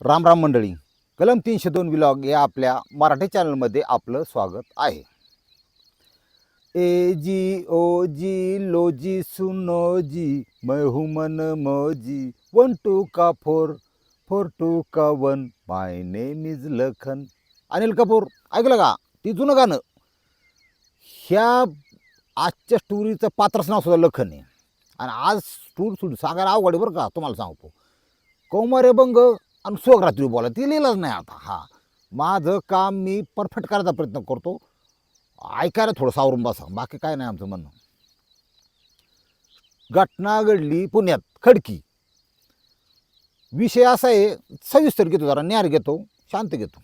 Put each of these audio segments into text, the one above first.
राम राम मंडळी. कलम तीनशे दोन विलॉग या आपल्या मराठी चॅनलमध्ये आपलं स्वागत आहे. ए जी ओ जी लो जी सुनो जी मैं हूँ मन मोजी वन टू का फोर फोर टू का one my name is Lakhan. Anil Kapoor ऐकलं का? ती जुनं गाणं. ह्या आजच्या स्टोरीचं पात्रच नाव सुद्धा लखन आहे. आणि आज स्टोरी सुरू सांगायला अवघड आहे बरं का तुम्हाला सांगतो. कौमारे बंग आणि स्वरात्री बोला ती लिहिलंच नाही आता. हा. माझं काम मी परफेक्ट करायचा प्रयत्न करतो. ऐकायला थोडं सावरून बसा. बाकी काय नाही आमचं म्हणणं. घटना घडली पुण्यात खडकी. विषय असा आहे सविस्तर घेतो जरा न्यार घेतो शांत घेतो.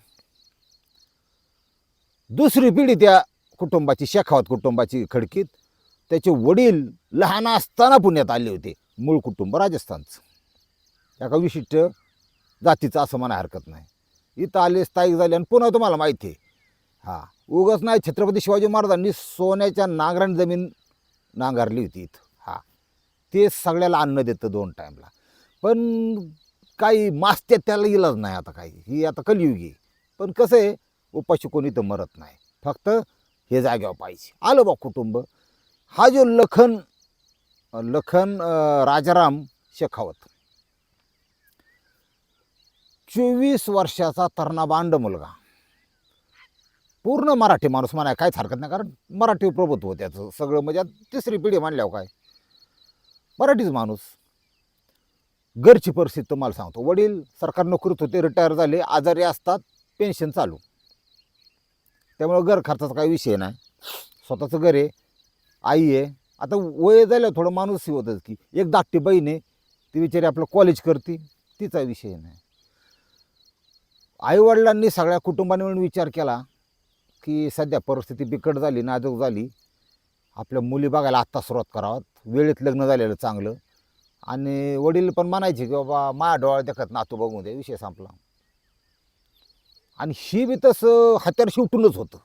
दुसरी पिढी त्या कुटुंबाची शेखावत कुटुंबाची खडकीत त्याचे वडील लहान असताना पुण्यात आले होते. मूळ कुटुंब राजस्थानचं. एका विशिष्ट जातीचं असं म्हणा हरकत नाही. इथं आले स्थायिक झाले आणि पुन्हा तुम्हाला माहिती आहे. हां उगाच नाही छत्रपती शिवाजी महाराजांनी सोन्याच्या नांगराने जमीन नांगारली होती इथं. हां ते सगळ्याला अन्न देतं दोन टाईमला पण काही मास्त्या त्याला इलाज नाही आता काही. ही आता कलियुगी आहे. पण कसं आहे उपाशी कोणी तर मरत नाही. फक्त हे जाग्यावर पाहिजे. आलं बा कुटुंब. हा जो लखन लखन राजाराम शेखावत. चोवीस वर्षाचा तरणा बांड मुलगा. पूर्ण मराठी माणूस म्हणाय काहीच हरकत नाही कारण मराठी प्रभुत्व त्याचं सगळं. म्हणजे तिसरी पिढी मानल्यावर काय? मराठीच माणूस. घरची परिस्थिती तुम्हाला सांगतो. वडील सरकार नोकरीत होते रिटायर झाले आजारी असतात पेन्शन चालू. त्यामुळं घर खर्चाचा काही विषय नाही. स्वतःचं घर आहे आई आहे. आता वय झालं थोडं माणूसही होतच की एक धाकटी बहीण आहे ती बिचारी आपलं कॉलेज करते तिचा विषय नाही. आईवडिलांनी सगळ्या कुटुंबाने मिळून विचार केला की सध्या परिस्थिती बिकट झाली नाजूक झाली. आपल्या मुली बघायला आत्ता सुरुवात करावं. वेळेत लग्न झालेलं चांगलं. आणि वडील पण म्हणायचे की बाबा माझ्या डोळा देखत नातू बघू दे विषय संपला. आणि ही बी तसं हात्यार शिवटूनच होतं.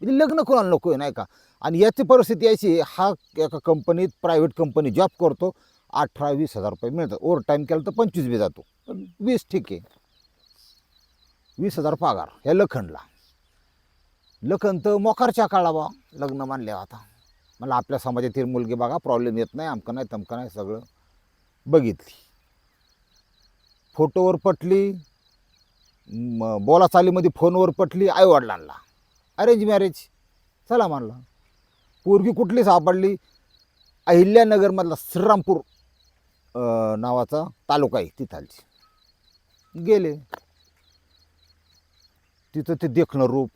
म्हणजे लग्न कोणाला नको आहे नाही का? आणि याची परिस्थिती यायची हा एका कंपनीत प्रायव्हेट कंपनी जॉब करतो. अठरा वीस हजार रुपये मिळतात. ओव्हर टाईम केलं तर पंचवीस बी जातो. पण वीस ठीक आहे. वीस हजार पगार ह्या लखनला. लखन तर मोकारच्या काळा बा लग्न मानले आता. मला आपल्या समाजातील मुलगी बघा प्रॉब्लेम येत नाही आमकं नाही तमकं नाही सगळं बघितली. फोटोवर पटली म बोलाचालीमध्ये फोनवर पटली आईवडिलांना. अरेंज मॅरेज चला मानला पोरगी कुठली सापडली? अहिल्यानगरमधला श्रीरामपूर नावाचा तालुका आहे तिथालची. गेले. तिचं ते देखणं रूप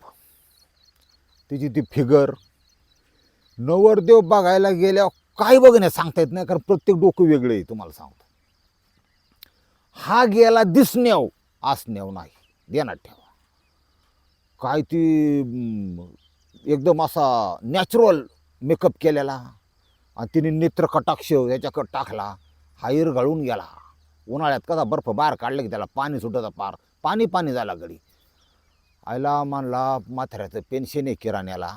तिची ती फिगर. नवरदेव बघायला गेल्यावर काय बघण्या सांगता येत नाही कारण प्रत्येक डोकं वेगळं आहे तुम्हाला सांगतो. हा गेला दिसण्याव असण्याव नाही. देण्यात ठेवा. काय ती एकदम असा नॅचरल मेकअप केलेला आणि तिने नेत्र कटाक्ष याच्याकडं टाकला हायर गळून गेला. उन्हाळ्यात कसा बर्फ बाहेर काढलं की त्याला पाणी सुटतं पार पाणी पाणी झाला गडी आयला मानला माथऱ्याचं पेन्शन आहे किराण्याला.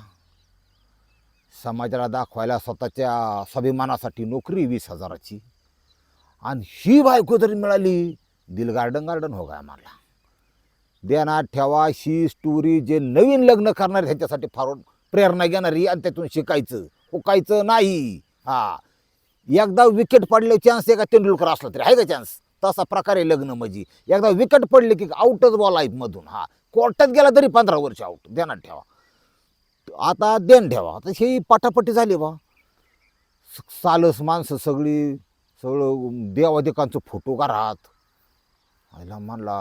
समाजाला दाखवायला स्वतःच्या स्वाभिमानासाठी नोकरी वीस हजाराची. आणि ही बायको जरी मिळाली दिल गार्डन गार्डन हो गाय मला देणार ठेवा शी स्टोरी जे नवीन लग्न करणार ह्याच्यासाठी फार प्रेरणा घेणारी आणि त्यातून शिकायचं. हुकायचं नाही. हा. एकदा विकेट पडले चान्स एका तेंडुलकर असला तरी आहे का चान्स तसा प्रकारे लग्न म्हणजे एकदा विकेट पडले की आउटच बॉल आहेत मधून हा. कोर्टात गेला तरी पंधरा वर्ष आउट देणार ठेवा. आता देण ठेवा. आता हे पटापटी झाली बा. सालस माणसं सगळी सगळं देवादेकांचं फोटो का आईला म्हणला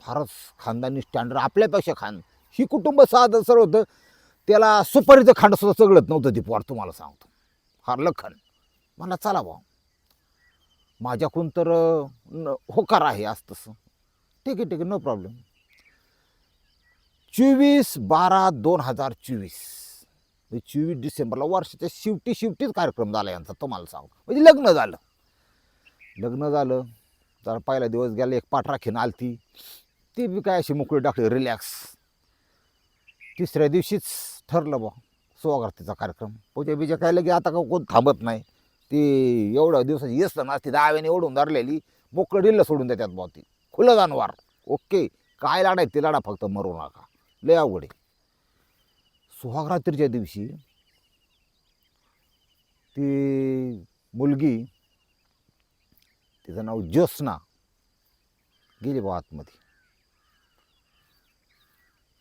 फारच खानदानी स्टँडर्ड आपल्यापेक्षा खान ही कुटुंब साधं सर्व होतं. त्याला सुपारीचं खांड सुद्धा सगळत नव्हतं ती पोर तुम्हाला सांगतो. फार लखन. मला चला भाऊ माझ्याकडून तर न- होकार आहे आज तसं. ठीक आहे ठीक आहे नो प्रॉब्लेम चोवीस बारा दोन हजार चोवीस. म्हणजे चोवीस डिसेंबरला वर्षाच्या शेवटी शेवटीच कार्यक्रम झाला यांचा तुम्हाला सांग म्हणजे लग्न झालं. लग्न झालं. जरा पहिला दिवस गेला एक पाठ राखीन आलती. ती बी काय अशी मोकळी टाकली रिलॅक्स तिसऱ्या दिवशीच ठरलं बा सोगारतीचा कार्यक्रम. पूजा बिजा काय लगे आता का कोण थांबत नाही. ती एवढ्या दिवसाची येस ती दहाव्याने ओढून धरलेली. मोकळं डिल्लं सोडून देतात बा ती. खुलं जानवर. ओके. काय लाडा आहे ते लाडा फक्त मरू नका. लय आवड आहे. सुहागरात्रीच्या दिवशी ती मुलगी तिचं नाव ज्योत्स्ना गेली बा आतमध्ये.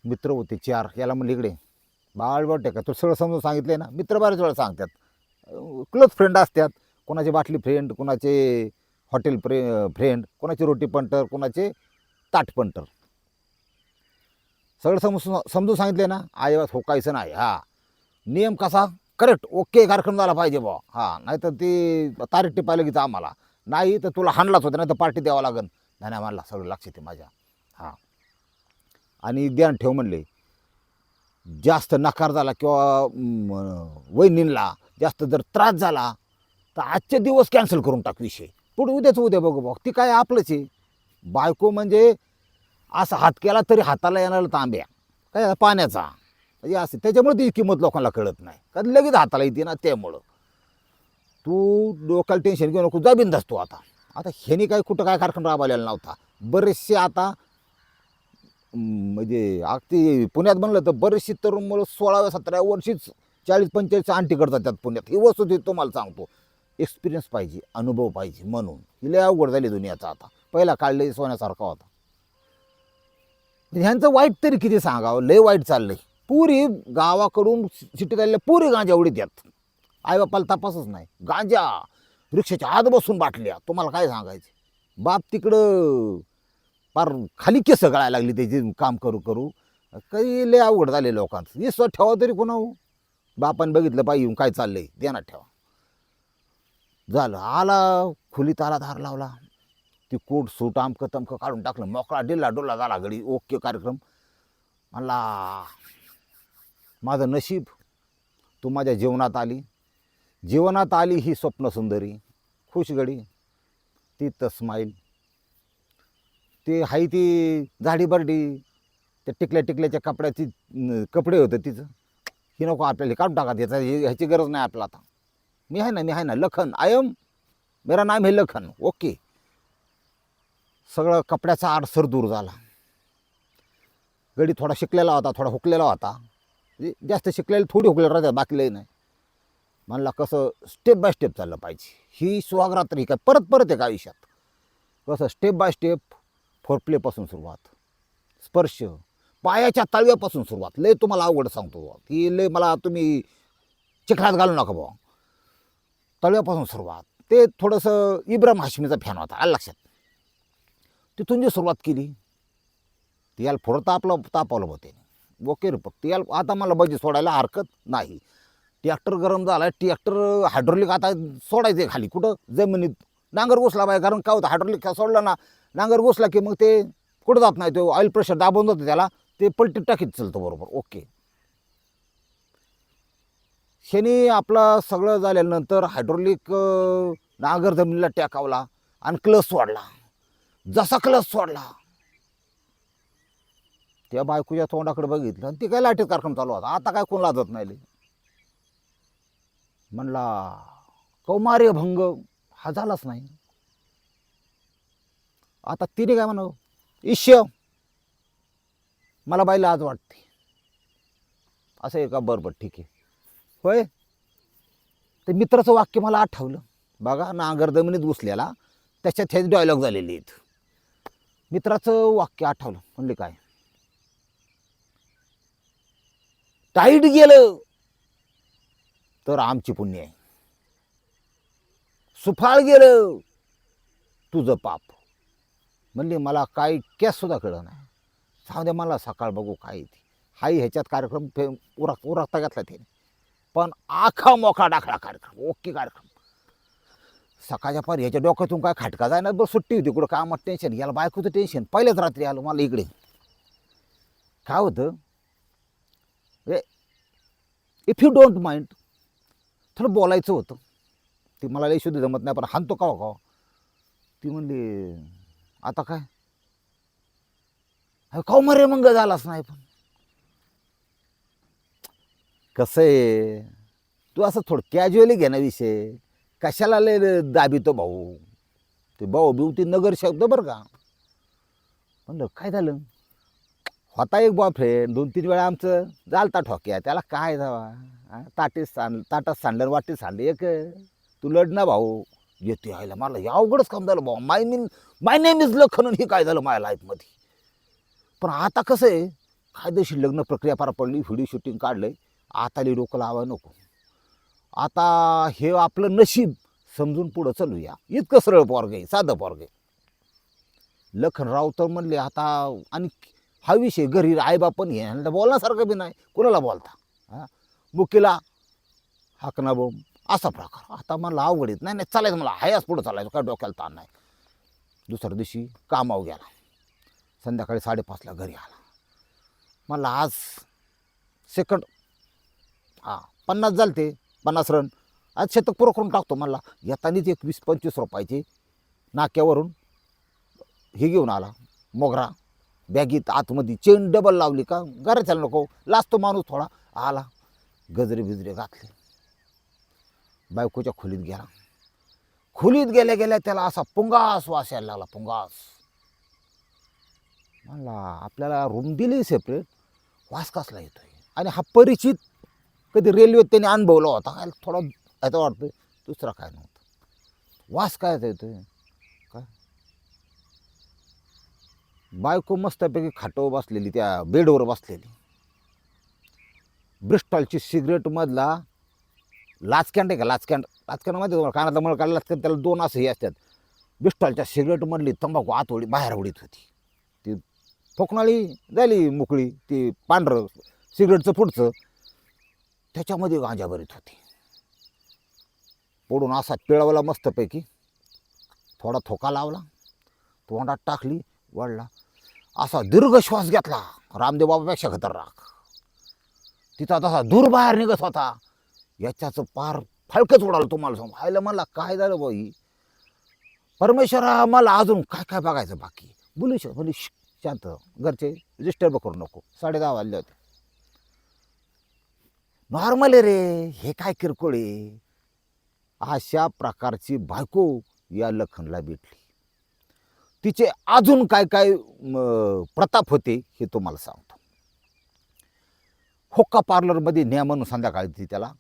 मित्र होते चार याला म्हणले इकडे बाळ वाटते का? तो सगळं समजून सांगितले ना? मित्र बऱ्याच वेळा सांगतात. क्लोज फ्रेंड असतात. कोणाचे बाटली फ्रेंड कोणाचे हॉटेल फ्रे फ्रेंड कोणाचे रोटी पंटर कोणाचे ताट पंटर. सगळं समजून समजून सांगितले ना? आईवात होकायचं नाही. हा. नियम कसा? करेक्ट ओके कार्यक्रम झाला पाहिजे बुवा. हां. नाही तर ती तारीख टिपायला की आम्हाला. नाही तर तुला हाणलाच होतं नाही तर पार्टी द्यावं लागेल नाही आम्हाला म्हणला सगळं लक्ष येते माझ्या. हां. आणि ध्यान ठेव म्हणले. जास्त नकार झाला किंवा वहिनींला जास्त जर त्रास झाला तर आजचे दिवस कॅन्सल करून टाक विषय. पुढे उद्याच उद्या बघू बघ ती काय आपलंच आहे. बायको म्हणजे असा हात केला तरी हाताला येणार तांब्या. काय पाण्याचा. म्हणजे असं त्याच्यामुळे ती किंमत लोकांना कळत नाही. का लगेच हाताला येते ना त्यामुळं. तू डोक्याला टेन्शन घेऊ नको जा बिंदास तू आता. आता ह्यानी काय कुठं काय कार्यक्रम राबवलेला नव्हता. बरेचसे आता म्हणजे अगदी पुण्यात म्हणलं तर बरेचसे तरुण मुलं सोळाव्या सतराव्या वर्षीच चाळीस पंचेचाळीस आंटी करतात त्यात पुण्यात. ही वस्तू ती तुम्हाला सांगतो. एक्सपिरियन्स पाहिजे अनुभव पाहिजे म्हणून. ही लय अवघड झाली दुनियाचा आता. पहिला काढले सोन्यासारखा होता. म्हणजे ह्यांचं वाईट तरी किती सांगावं? लय वाईट चाललंय. पुरी गावाकडून सिटीत आलेल्या पुरी गांजा उडीत आई आईबापाला तपासच नाही. गांजा रिक्षाच्या आत बसून बाटल्या. तुम्हाला काय सांगायचं? बाप तिकडं पार खाली केस गळायला लागली त्याची काम करू करू. काही लय अवघड झाले लोकांचं. विश्वास ठेवा तरी कोणा बापाने बघितलं पाहिजे येऊन काय चाललंय. देणार ठेवा. झालं. आला खुलीत आला धार लावला. ती कोट सूट आमकं तमकं काढून टाकलं. मोकळा डिल्ला डोल्ला झाला घडी ओके कार्यक्रम. म्हणला माझं नशीब तू माझ्या जीवनात आली. जीवनात आली ही स्वप्न सुंदरी. खुश घडी. ती तस्माईल स्माईल ते हाय ती झाडी बरडी. त्या टिकल्या टिकल्याच्या कपड्याची कपडे होतं तिचं. ही नको आपल्याला काढून टाका त्याचा हे- ह्याची गरज नाही आपल्याला आता. मी आहे ना मी आहे ना लखन. आय एम मेरा नाम हे लखन. ओके. सगळं कपड्याचा आडसर दूर झाला. गडी थोडा शिकलेला होता थोडा हुकलेला होता. म्हणजे जास्त शिकलेले थोडी हुकलेलं राहतात बाकी लई नाही. म्हणला कसं स्टेप बाय स्टेप चाललं पाहिजे. ही सुहागरात्री काय परत परत एका आयुष्यात. कसं स्टेप बाय स्टेप फोरप्लेपासून सुरुवात. स्पर्श. पायाच्या तळव्यापासून सुरुवात. लय तुम्हाला अवघड सांगतो बुवा. की लय मला तुम्ही चिखलात घालू नका बुवा. तळव्यापासून सुरुवात. ते थोडंसं इब्राहिम हाशमीचा फॅन होता आलं लक्षात. तिथून जी सुरुवात केली तियाला याला थोडं तापलं तापवलं होते ओके रे फक्त याला आता मला बजी सोडायला हरकत नाही. ट्रॅक्टर गरम झाला ट्रॅक्टर हायड्रोलिक आता सोडायचे खाली. कुठं? जमिनीत. नांगर घुसला पाहिजे कारण काय होतं हायड्रोलिक सोडलं ना? नांगर घुसला की मग ते कुठं जात नाही तो ऑइल प्रेशर दाबून जातं त्याला ते पलटी टाकीत चालतं बरोबर. ओके शनी आपलं सगळं झाल्यानंतर हायड्रोलिक नांगर जमिनीला टाकावला आणि क्लस सोडला जसा क्लस सोडला. त्या बायकोच्या तोंडाकडे बघितलं आणि ती काय लाठीत कार्यक्रम चालू होता. आता काय कोण लाजत नाही म्हणला कौमार्य भंग हा झालाच नाही. आता तिने काय म्हणव? ईश्य मला बाई लाज वाटते. असं आहे का? बरं बरं ठीक आहे. होय? ते मित्राचं वाक्य मला आठवलं. बघा नांगर जमिनीत घुसलेला त्याच्यात हेच डायलॉग झालेले आहेत. मित्राचं वाक्य आठवलं. म्हणले काय? टाईट गेलं तर आमची पुण्य आहे. सुफाळ गेलं तुझं पाप. म्हणले मला काय कॅस सुद्धा कळलं नाही. सांग दे मला सकाळ बघू काय ती हाई ह्याच्यात कार्यक्रम फे उरक उरकता घेतला त्याने. पण आखा मोखा डाखळा कार्यक्रम ओके कार्यक्रम. सकाळच्या पार ह्याच्या डोक्यातून काय खाटका जाय ना बरं सुट्टी होती कुठं. कामात टेन्शन याला बायकोचं टेन्शन पहिल्याच रात्री आलं मला इकडे. काय होतं? इफ यू डोंट माइंड थोडं बोलायचं होतं. ती मला लई शुद्ध जमत नाही पण हाणतो का हो, का हो? ती म्हणली आता काय? अरे काव मरे मग झालाच नाही पण? कसं आहे? तू असं थोडं कॅज्युअली घे ना विषय. कशाला लय दाबितो भाऊ? ते भाऊ बिऊ ती नगर शब्द बरं का? म्हणलं काय झालं? होता एक बॉयफ्रेंड दोन तीन वेळा आमचं जालता ठोक्या त्याला काय जावा हा, ताटीस सांड ताटात सांडलं वाटीत सांडलं एक तू लढ ना भाऊ. येते यायला मला या अवघडच काम झालं भाऊ. माय मीन माय नेम इज लखनन हे काय झालं माझ्या लाईफमध्ये पण आता कसं आहे? कायदेशीर लग्न प्रक्रिया पार पडली व्हिडिओ शूटिंग काढलं आता आताली डोकं लावा नको. आता हे आपलं नशीब समजून पुढं चलूया. इतकं सरळ पोरग आहे साधं पोरग आहे. लखनराव तर म्हणले आता आणि हा विषय घरी आईबा पण हे आणि बोलण्यासारखं बी नाही. कोणाला बोलता? हां? मुकीला हाकना बोम असा प्रकार. आता मला अवघड येत नाही नाही चालायचं मला हायाच पुढं चालायचं काय डोक्याला ताण नाही. दुसऱ्या दिवशी कामावर गेला. संध्याकाळी साडेपाचला घरी आला. मला आज सेकंड हां पन्नास झालते. पन्नास रन. आज शतक पुरं करून टाकतो मला येतानीच एक वीस पंचवीस रुपयाची नाक्यावरून हे घेऊन आला. मोगरा. बॅगीत आतमध्ये चेन डबल लावली का? घराच्याला नको. लाजतो माणूस थोडा. आला. गजरे बिजरे घातले. बायकोच्या खोलीत गेला. खोलीत गेल्या गेल्या त्याला असा पुंगास वास यायला लागला. पुंगास. म्हणला आपल्याला रूम दिली सेपरेट वास कसला येतोय? आणि हा परिचित कधी रेल्वेत त्याने अनुभवला होता. काय थोडा याचा वाटतोय दुसरा काय नव्हतं. वास काय येतोय? काय? बायको मस्तपैकी खाटावर बसलेली त्या बेडवर बसलेली. ब्रिस्टॉलची सिगरेटमधला लाचकँड आहे का? लाचकँड लाचकँड माहिती तुम्हाला? कानातला मळ काढला लाचकँड त्याला दोन असं हे असतात. ब्रिस्टॉलच्या सिगरेटमधली तंबाखू आतवडी बाहेर उडीत होती. ती फोकणाळी झाली मोकळी ती पांढरं सिगरेटचं पुढचं. त्याच्यामध्ये गांजा भरीत होती. पडून असा पिळवला मस्तपैकी. थोडा थोका लावला. तोंडात टाकली वळला. असा दीर्घ श्वास घेतला. रामदेव बाबापेक्षा खतरनाक. तिचा तसा दूर बाहेर निघत होता. याच्याचं पार फळकच उडालं तुम्हाला सांगू. व्हायला मला काय झालं बाई? परमेश्वरा मला अजून काय काय बघायचं बाकी? बोलू शक म्हणजे शांत घरचे डिस्टर्ब करू नको. साडे दहा वाजले होते. नॉर्मल आहे रे हे काय किरकोळ आहे? अशा प्रकारची बायको या लखनला भेटली. तिचे अजून काय काय प्रताप होते हे तुम्हाला सांगतो. होक्का पार्लरमध्ये न्या म्हणून संध्याकाळी ती त्याला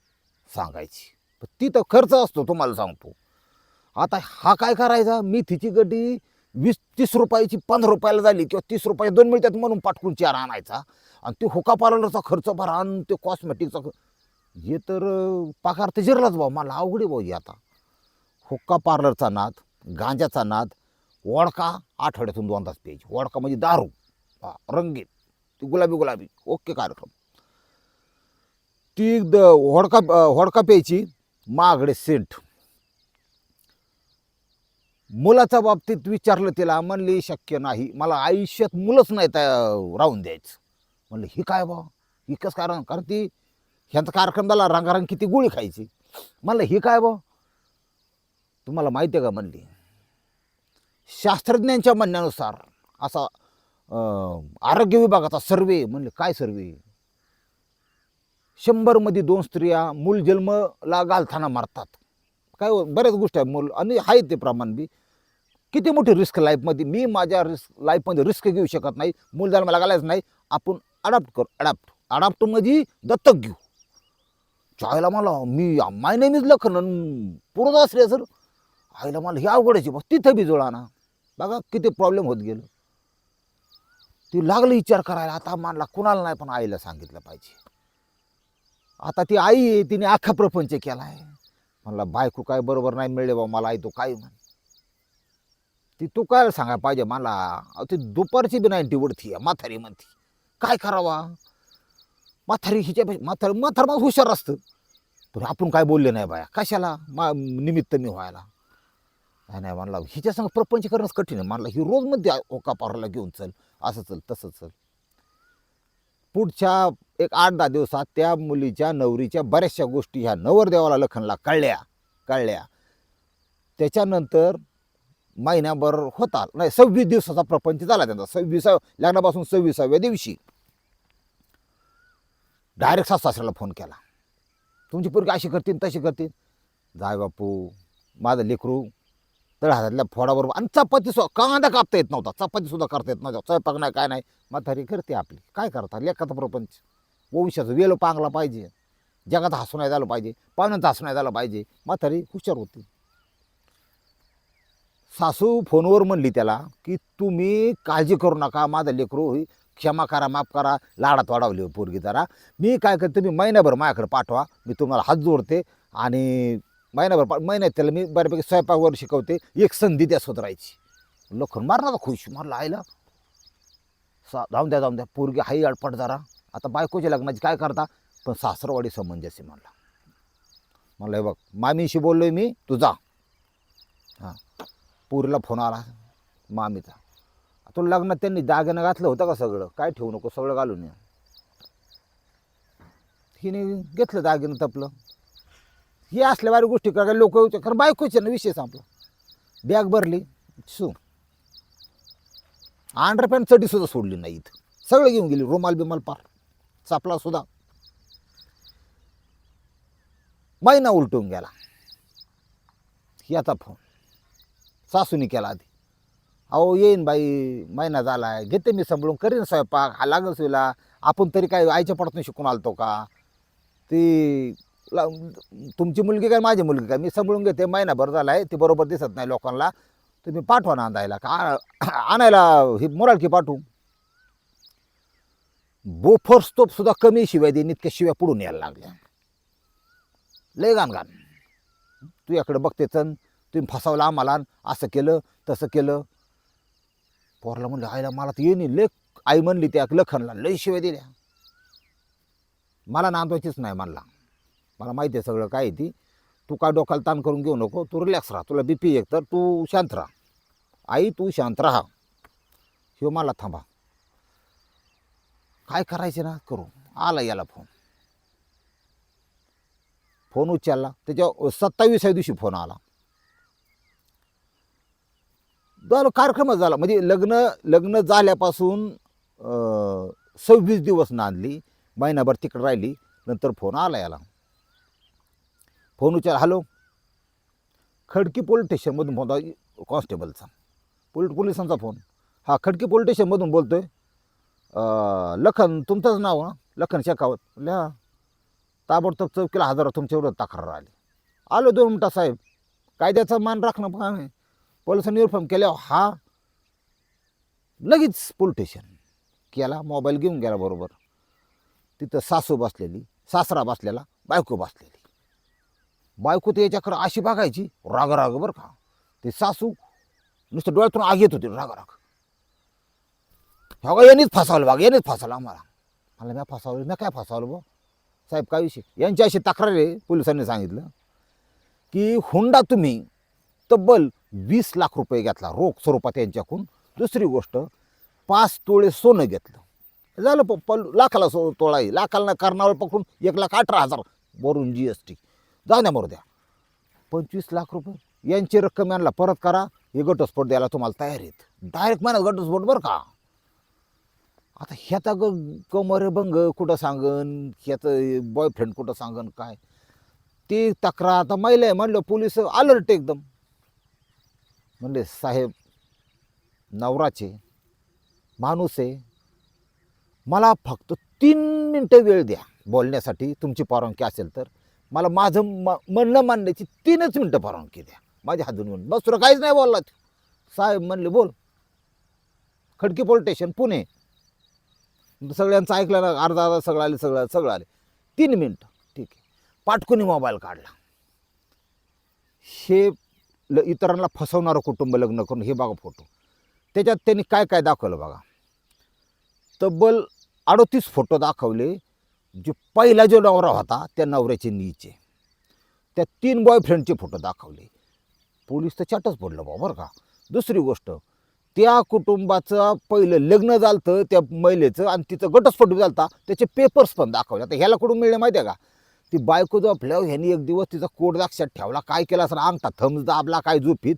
सांगायची. पण तिथं खर्च असतो तुम्हाला सांगतो. आता हा काय करायचा? मी तिची गड्डी वीस तीस रुपयाची पंधरा रुपयाला झाली किंवा तीस रुपये दोन मिळतात म्हणून पाठकून चार आणायचा. आणि ते हुका पार्लरचा खर्च भरा आणि ते कॉस्मेटिकचा हे तर पगार तर जिरलाच भाऊ मला अवघडे भाऊ हे आता. हुक्का पार्लरचा नाद गांजाचा नाद वडका आठवड्यातून दोनदाच प्यायची. वडका म्हणजे दारू रंगीत ती गुलाबी गुलाबी ओके कार्यक्रम. ती द वडका होडका वडका प्यायची मागडे सेंट मुलाच्या बाबतीत विचारलं तिला म्हणली शक्य नाही. मला आयुष्यात मुलंच नाही त्या राहून द्यायचं. म्हणलं ही काय बा? ही कसं कारण कारण ती ह्यांचा कार्यक्रम झाला रंगारंग किती गोळी खायची. म्हणलं ही काय बा? तुम्हाला माहिती आहे का? म्हणली शास्त्रज्ञांच्या म्हणण्यानुसार असा आरोग्य विभागाचा सर्वे. म्हणले काय सर्वे? शंभरमध्ये दोन स्त्रिया मूल जन्मला गालथाना मारतात. काय हो, बऱ्याच गोष्टी आहेत मूल आणि आहे ते प्रमाण बी. किती मोठी रिस्क लाईफमध्ये मी माझ्या रिस्क लाईफमध्ये रिस्क घेऊ शकत नाही मूल जन्माला लागायलाच नाही आपण अडॅप्ट करू अडॅप्ट अडॅप्ट म्हणजे दत्तक घेऊ. चायला मला मी माय नेम इज लखन पूर्ण असले सर आईला मला हे अवघडायची बघ तिथं बी जुळाना बघा किती प्रॉब्लेम होत गेलं. ती लागली विचार करायला आता मानला कुणाला नाही पण आईला सांगितलं पाहिजे. आता ती आई आहे तिने अख्खा प्रपंच केला आहे म्हणला बायको काय बरोबर नाही मिळले बा मला आई तो काय म्हण ती तू काय सांगायला पाहिजे? मला ती दुपारची बी नाही उडती आहे म्हातारी म्हणती. काय करावा? म्हातारी हिच्या म्हातार म्हातार मग हुशार असतं. पण आपण काय बोलले नाही बाया? कशाला? मा निमित्त मी व्हायला. नाही नाही म्हणला हिच्या संग प्रपंच करणंच कठीण आहे. म्हणला ही रोजमध्ये ओका पारला घेऊन चल असं चल तसं चल. पुढच्या एक आठ दहा दिवसात त्या मुलीच्या नवरीच्या बऱ्याचशा गोष्टी ह्या नवरदेवाला लखनला कळल्या कळल्या. त्याच्यानंतर महिन्याभर होता नाही सव्वीस दिवसाचा प्रपंच झाला त्यांचा. सव्वीसा लग्नापासून सव्वीसाव्या दिवशी डायरेक्ट सासऱ्याला फोन केला. तुमची पोरगी अशी करतील तशी करतील. जाय बापू माझं लेकरू तळ हातातल्या फोडाबरोबर आणि चपाती सुद्धा कांदा कापता येत नव्हता. चपातीसुद्धा करता येत नव्हता स्वयंपाक नाही काय नाही. म्हातारी करते आपली. काय करता? लेखाचा प्रपंच. वंशाचं वेळ पांगला पाहिजे. जगात हसून नाही झालं पाहिजे. पाहुण्यात हसून नाही झालं पाहिजे. म्हातारी हुशार होती. सासू फोनवर म्हणली त्याला की तुम्ही काळजी करू नका माझं लेकरू होई क्षमा करा माफ करा लाडात वाढवली हो पोरगी जरा. मी काय करते तुम्ही महिनाभर माझ्याकडे पाठवा मी तुम्हाला हात जोडते आणि महिनाभर पा महिन्यात त्याला मी बऱ्यापैकी स्वयंपाकवर शिकवते एक संधी त्या राहायची लखन मारला का खुश? मारला आईला. सा जाऊन द्या जाऊन द्या पोरगी हाई अडपट जरा. आता बायकोच्या लग्नाची काय करता? पण सासरवाडी समंजसी म्हणला. म्हणलं बघ मामीशी बोललोय मी तू जा. हां. पुरीला फोन आला मामीचा. तो लग्नात त्यांनी दागिनं घातलं होतं का सगळं? काय ठेवू नको सगळं घालून ये. हिने घेतलं दागिनं तपलं. हे असल्या बारी गोष्टी करा लोक कारण बायकोचे ना विषय संपला. बॅग भरली सु. अंडरपॅन्ट चटी सुद्धा सोडली नाही इथं. सगळं घेऊन गेली रुमाल बिमाल पार. चापला सुद्धा. महिना उलटून गेला. याचा फोन सासूने केला आधी. अहो येईन बाई महिना झाला आहे घेते मी सांभाळून. करीन स्वयंपाक. हा लागल तुला आपण तरी काय आईच्या पडतून शिकून आलतो का? ती ला- तुमची मुलगी काय माझी मुलगी काय? मी सांभाळून घेते. महिनाभर झाला आहे ती बरोबर दिसत नाही लोकांना. तुम्ही पाठवा ना आणायला. का आणायला ही मोरालकी पाठवू? बोफर स्टोप सुद्धा कमी शिवाय देईन इतक्या शिव्या पुढून यायला लागल्या. लय घाण घाण. तू याकडे बघते चन तुम्ही फसावलं आम्हाला असं केलं तसं केलं. पोरला म्हणलं आईला मला तर येईन लय आई म्हणली त्या लखनला लय शिवाय दिल्या. मला नांदवायचीच नाही म्हणला. मला माहिती आहे सगळं काय आहे ती. तू काय डोक्याला ताण करून घेऊ नको तू रिलॅक्स राहा. तुला बी पी एक तर तू शांत राहा. आई तू शांत राहा. शिव मला थांबा. काय करायचे ना करू? आला याला फोन. फोन उचलला. त्याच्या सत्तावीसाव्या दिवशी फोन आला. झालं कार्यक्रमच झाला. म्हणजे लग्न लग्न झाल्यापासून सव्वीस दिवस नांदली. महिनाभर तिकडं राहिली. नंतर फोन आला याला. फोन उचल हॅलो. खडकी पोलीस स्टेशनमधून फोन कॉन्स्टेबलचा. पोलीस पोलिसांचा फोन. हा खडकी पोलीस स्टेशनमधून बोलतोय. लखन तुमचंच नाव ना लखन शेखावत. ल्या ताबडतोब चौकीला हजार तुमच्यावर तक्रार आली. आलो दोन मिनटं साहेब. कायद्याचा मान राखणं पण आम्ही पोलिसांनी युनिफॉर्म केल्यावर हा. लगेच पोलीस स्टेशन केला मोबाईल घेऊन गेला बरोबर. तिथं सासू बसलेली सासरा बसलेला बायको बसलेली. बायको ते याच्याकडं अशी बघायची राग राग बरं का. ते सासू नुसतं डोळ्यातून आग येत होती राग राग का यांनीच फसावलं बाग यांनीच फसावलं आम्हाला. मला मी फसावलं मी काय फसावलं बो साहेब काय विषय? यांची अशी तक्रार आहे पोलिसांनी सांगितलं की हुंडा तुम्ही तब्बल वीस लाख रुपये घेतला रोख स्वरूपात यांच्याकडून. दुसरी गोष्ट पाच तोळे सोनं घेतलं. झालं प पल लाखाला सो तोळा आहे. लाखाला करणावर पकडून एक लाख अठरा हजार वरून जी एस टी जाण्या द्या मरू द्या. पंचवीस लाख रुपये. यांची रक्कम यांना परत करा. हे घटस्फोट द्यायला तुम्हाला तयार आहेत. डायरेक्ट महिन्यात घटस्फोट बरं का? आता ह्याचा ग कमर भंग कुठं सांगन? ह्याचं बॉयफ्रेंड कुठं सांगन काय? ती तक्रार आता महिला आहे म्हणलं पोलीस अलर्ट एकदम. म्हणले साहेब नवराचे माणूस आहे. मला फक्त तीन मिनटं वेळ द्या बोलण्यासाठी तुमची परवानगी असेल तर. मला माझं म म्हणणं मांडण्याची तीनच मिनटं परवानगी द्या. माझ्या हातून म्हणून बस तुला काहीच नाही बोलला साहेब म्हणले बोल. Khadki police station Pune. सगळ्यांचं ऐकलं ना अर्धा अर्धा सगळं आले सगळं सगळं आले. तीन मिनटं. ठीक आहे. पाटकुनी मोबाईल काढला. हे ल इतरांना फसवणारं कुटुंब लग्न करून हे बघा फोटो. त्याच्यात त्यांनी काय काय दाखवलं बघा. तब्बल अडोतीस फोटो दाखवले जे पहिला जो नवरा होता त्या नवऱ्याचे नीचे. त्या तीन बॉयफ्रेंडचे फोटो दाखवले. पोलीस तर चाटच पडलं बा बरं का. दुसरी गोष्ट त्या कुटुंबाचं पहिलं लग्न झालं त्या महिलेचं आणि तिचं घटस्फोट झालता त्याचे पेपर्स पण दाखवले. आता ह्याला कुठून मिळले माहिती आहे का? ती बायको जो आपल्या ह्यांनी एक दिवस तिचा कोड लक्षात ठेवला. काय केला असं अंगठा थम्स दाबला काय झोपीत.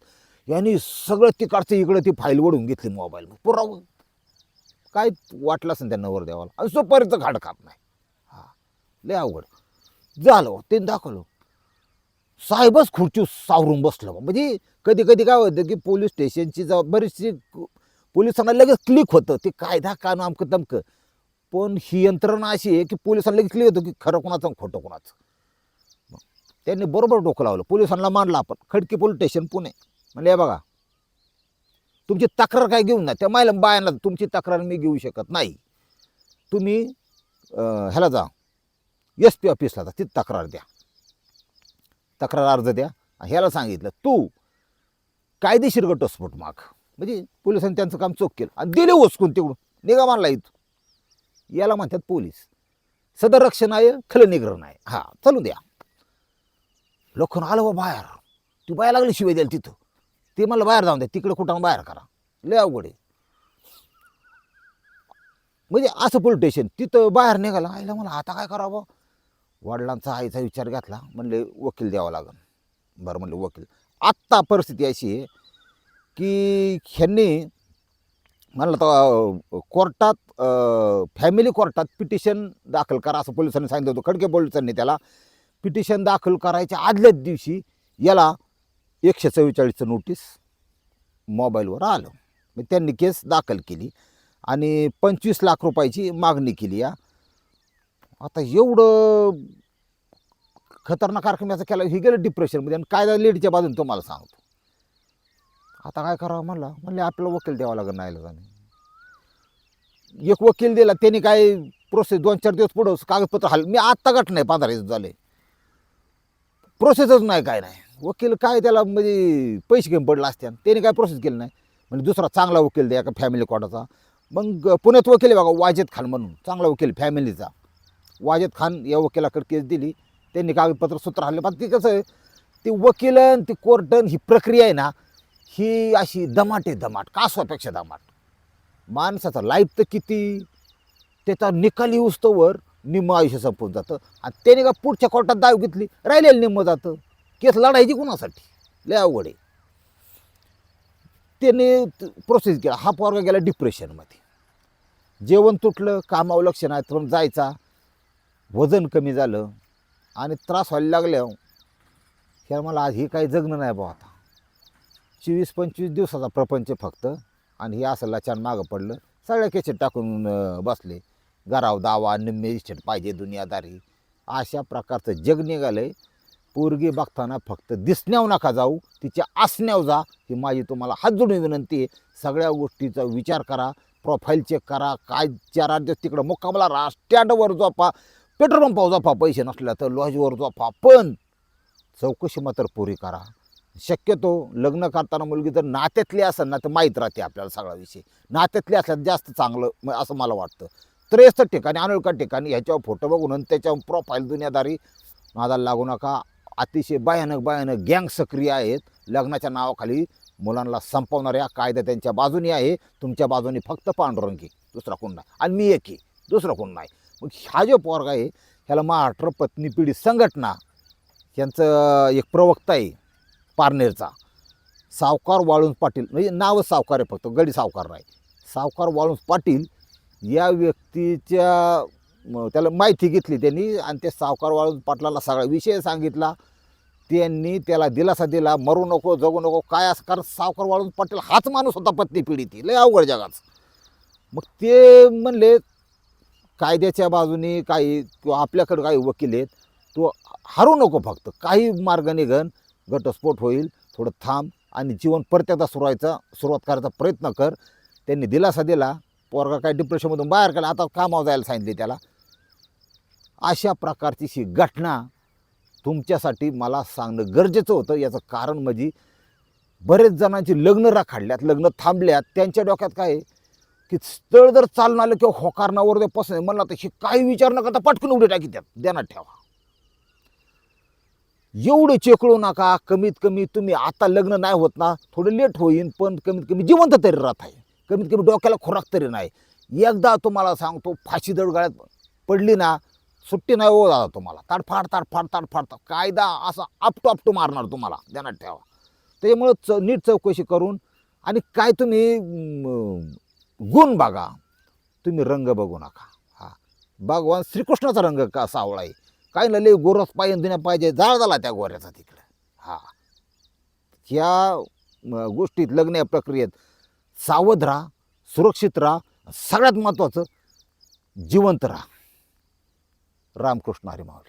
यांनी सगळं तिकडचं इकडं ती फाईल ओढून घेतली मोबाईल पुरा काय वाटलं असेल त्या नवर देवाला आणि सोपारीचं घाड काप नाही हा. लय अवघड. झालं. ते दाखवलं. साहेबच खुर्ची सावरून बसलं म्हणजे कधी कधी काय होतं की पोलीस स्टेशनची जबाब बरीचशी पोलिसांना लगेच क्लिक होतं. ते कायदा कानून अमकं तमकं. पण ही यंत्रणा अशी आहे की पोलिसांना लगेच क्लिक होतं की खरं कोणाचं खोटं कोणाचं. त्यांनी बरोबर डोकं लावलं. पोलिसांना मानलं आपण. Khadki police station Pune. म्हणजे बघा तुमची तक्रार काय घेऊन ना त्या मायला बायांना तुमची तक्रार मी घेऊ शकत नाही. तुम्ही ह्याला जा. एस पी ऑफिसला जा. तिथं तक्रार द्या. तक्रार अर्ज द्या. ह्याला सांगितलं तू कायदेशीर घटस्फोट माग. म्हणजे पोलिसांनी त्यांचं काम चोख केलं. आणि दिले ओसकून तिकडून. निघा मानला इथं याला म्हणतात पोलीस. सदर रक्षण आहे खलं निग्रहण आहे हा चालू द्या. लोकांना आलं बा बाहेर. ती बाहेर लागली शिवाय द्यायला तिथं. ते मला बाहेर जाऊन द्या. तिकडे कुठं बाहेर करा. लय अवघड आहे. म्हणजे असं पोलीस स्टेशन. तिथं बाहेर निघाला. आईला मला आता काय करावं? वडिलांचा आईचा विचार घेतला म्हणले वकील द्यावा लागेल बरं म्हणलं वकील. आत्ता परिस्थिती अशी आहे की ह्यांनी म्हणलं तर कोर्टात फॅमिली कोर्टात पिटिशन दाखल करा असं पोलिसांनी सांगितलं होतं. खडके पोलिसांनी त्याला पिटिशन दाखल करायच्या आदल्याच दिवशी याला एकशे चव्वेचाळीसचं नोटीस मोबाईलवर आलं. मग त्यांनी केस दाखल केली आणि पंचवीस लाख रुपयाची मागणी केली या. आता एवढं खतरनाक कार्यक्रमाचं केला हे गेलं डिप्रेशनमध्ये आणि कायदा लेडीच्या बाजूने तुम्हाला सांगतो. आता काय करावं म्हणला? म्हणले आपल्याला वकील द्यावा लागेल नाही जाणे एक वकील दिला त्यांनी काय प्रोसेस दोन चार दिवस पुढं कागदपत्र हाल मी आत्ता गट नाही पंधरा दिवस झाले. प्रोसेसच नाही काय नाही. वकील काय त्याला म्हणजे पैसे घेऊन पडला असत्या त्याने काय प्रोसेस केली नाही. म्हणजे दुसरा चांगला वकील द्या का फॅमिली कोर्टाचा मग पुण्यात वकील आहे बघा वाजेद खान म्हणून चांगला वकील फॅमिलीचा वाजेद खान या वकिलाकडे केस दिली. त्यांनी कागदपत्र सूत्र हल्ले पण ते कसं आहे ती वकीलन ती कोर्टन ही प्रक्रिया आहे ना ही अशी दमाट आहे दमाट कासवापेक्षा दमाट. माणसाचा लाईफ तर किती त्याचा निकाल येऊस्तोवर निम्म आयुष्य संपून जातं. आणि त्याने का पुढच्या कोर्टात दाव घेतली राहिलेलं निम्म जातं. केस लढायची कुणासाठी? लय अवघड आहे. त्याने प्रोसेस केला. हा पोरगा गेला डिप्रेशनमध्ये जेवण तुटलं कामावर लक्ष नाही तर जायचा. वजन कमी झालं आणि त्रास व्हायला लागल्या. ह्या मला आज हे काही जगणं नाही बा आता. चोवीस पंचवीस दिवसाचा प्रपंच फक्त आणि हे असं लचान मागं पडलं. सगळ्या केसेट टाकून बसले. गराव दावा निम्मे इस्टेट पाहिजे दुनियादारी. अशा प्रकारचं जग निघालं आहे पोरगी बघताना फक्त दिसण्याव नका जाऊ तिच्या असण्याव जा. ही माझी तुम्हाला हात जोडून विनंती आहे. सगळ्या गोष्टीचा विचार करा प्रोफाईल चेक करा. काय चार आठ दिवस तिकडं मुक्कामला राहा स्टँडवर जोपा पेट्रोल पंपावर जाफा पैसे नसल्या तर लॉजवर जाफा पण चौकशी मात्र पुरी करा. शक्यतो लग्न करताना मुलगी जर नात्यातली असेल ना तर माहीत राहते आपल्याला सगळा विषय. नात्यातली असल्यास जास्त चांगलं म- असं मला वाटतं. त्रेस्त ठिकाणी अनोळखा ठिकाणी ह्याच्यावर फोटो बघून आणि त्याच्यावर प्रोफाईल दुनियादारी माझा लागू नका. अतिशय भयानक भयानक गँग सक्रिय आहेत. लग्नाच्या नावाखाली मुलांना संपवणाऱ्या कायदा त्यांच्या बाजूनी आहे. तुमच्या बाजूनी फक्त पांडुरंगी दुसरा कोण नाही. आणि मी एक आहे दुसरा कोण नाही. मग हा जो पोरगा आहे ह्याला महाराष्ट्र पत्नी पिढी संघटना यांचं एक प्रवक्ता आहे पारनेरचा. सावकार वाळून पाटील म्हणजे नावच सावकार आहे फक्त गडी सावकार नाही. सावकार वाळून पाटील या व्यक्तीच्या त्याला माहिती घेतली त्यांनी आणि ते सावकार वाळून पाटलाला सगळा विषय सांगितला. त्यांनी त्याला दिलासा दिला मरू नको जगू नको काय असं कारण सावकार वाळून पाटील हाच माणूस होता पत्नी पिढीतील लय अवघड जगाच मग ते म्हणले कायद्याच्या बाजूने काही किंवा आपल्याकडं काही वकील आहेत तो हरू नको फक्त. काही मार्ग निघन घटस्फोट होईल थोडं थांब आणि जीवन परत एकदा सुरवायचा सुरुवात करायचा प्रयत्न कर. त्यांनी दिलासा दिला पोरगा काय डिप्रेशनमधून बाहेर काढला आता कामावर जायला सांगितले त्याला. अशा प्रकारची ही घटना तुमच्यासाठी मला सांगणं गरजेचं होतं. याचं कारण म्हणजे बरेच जणांची लग्न राखाडल्यात लग्न थांबल्यात. त्यांच्या डोक्यात काय आहे? की स्थळ जर चालणं आलं किंवा होकारणावर जर पसंत म्हणला तर हे काही विचार न करता पटकन उडी टाकी त्यात. ध्यानात ठेवा. एवढे चेकळू नका. कमीत कमी तुम्ही आता लग्न नाही होत ना थोडं लेट होईन पण कमीत कमी जिवंत तरी राहत आहे कमीत कमी डोक्याला खुराक तरी नाही. एकदा तुम्हाला सांगतो फाशी दडगाळ्यात पडली ना सुट्टी नाही हो दादा तुम्हाला. ताडफाड ताडफाड ताडफाड कायदा असा आपटो आपटो मारणार तुम्हाला. ध्यानात ठेवा. त्याच्यामुळं च नीट चौकशी करून आणि काय तुम्ही गुण बघा. तुम्ही रंग बघू नका. हा. भगवान श्रीकृष्णाचा रंग का सावळा आहे? काय ना लय गोरस पायन दुन्या पाहिजे जाळ झाला त्या गोऱ्याचा तिकडं. हा. ह्या गोष्टीत लग्न या प्रक्रियेत सावध राहा सुरक्षित राहा सगळ्यात महत्त्वाचं जिवंत राहा. रामकृष्ण हरी माऊली